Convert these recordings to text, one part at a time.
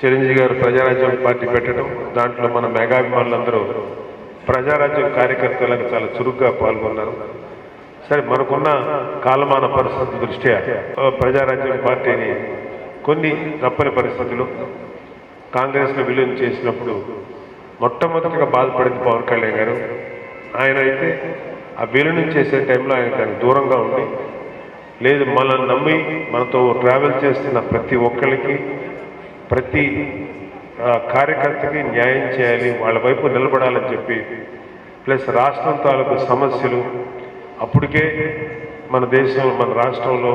చిరంజీవి గారు ప్రజారాజ్యం పార్టీ పెట్టడం దాంట్లో మన మెగాభిమానులందరూ ప్రజారాజ్యం కార్యకర్తలకు చాలా చురుగ్గా పాల్గొన్నారు. సరే మనకున్న కాలమాన పరిస్థితి దృష్ట్యా ప్రజారాజ్యం పార్టీని కొన్ని తప్పని పరిస్థితులు కాంగ్రెస్లో విలీనం చేసినప్పుడు మొట్టమొదటిగా బాధపడింది పవన్ కళ్యాణ్ గారు. ఆయన అయితే ఆ విలీనం చేసే టైంలో ఆయన దానికి దూరంగా ఉండి లేదు మనల్ని నమ్మి మనతో ట్రావెల్ చేస్తున్న ప్రతి ఒక్కరికి ప్రతి కార్యకర్తకి న్యాయం చేయాలి వాళ్ళ వైపు నిలబడాలని చెప్పి ప్లస్ రాష్ట్రం తాలూకు సమస్యలు. అప్పటికే మన దేశం మన రాష్ట్రంలో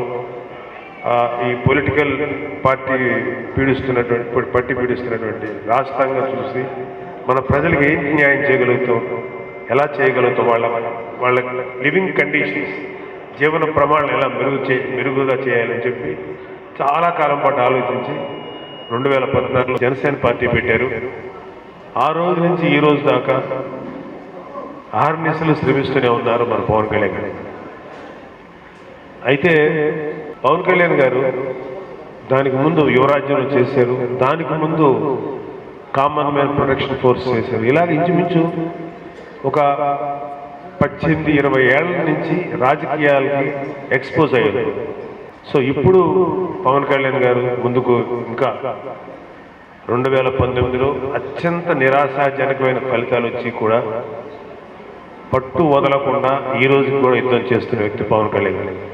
ఈ పొలిటికల్ పార్టీ పీడిస్తున్నటువంటి పట్టి పీడిస్తున్నటువంటి రాష్ట్రంగా చూసి మన ప్రజలకు ఏంటి న్యాయం చేయగలుగుతాం? ఎలా చేయగలుగుతాం? వాళ్ళ వాళ్ళ లివింగ్ కండిషన్స్ జీవన ప్రమాణాలు ఎలా మెరుగు చే మెరుగుగా చేయాలని చెప్పి చాలా కాలం పాటు ఆలోచించి రెండు వేల పద్నాలుగులో జనసేన పార్టీ పెట్టారు. ఆ రోజు నుంచి ఈ రోజు దాకా ఆర్నిసలు శ్రమిస్తూనే ఉన్నారు మన పవన్ కళ్యాణ్ గారు. అయితే పవన్ కళ్యాణ్ గారు దానికి ముందు యువరాజ్యంలో చేశారు. దానికి ముందు కామన్ మ్యాన్ ప్రొటెక్షన్ ఫోర్స్ చేశారు. ఇలాగ ఇంచుమించు ఒక పద్దెనిమిది ఇరవై ఏళ్ళ నుంచి రాజకీయాలకి ఎక్స్పోజ్ అయ్యారు. సో ఇప్పుడు పవన్ కళ్యాణ్ గారు ముందుకు ఇంకా రెండు వేల పంతొమ్మిదిలో అత్యంత నిరాశాజనకమైన ఫలితాలు వచ్చి కూడా పట్టు వదలకుండా ఈ రోజు కూడా యుద్ధం చేస్తున్న వ్యక్తి పవన్ కళ్యాణ్. గారు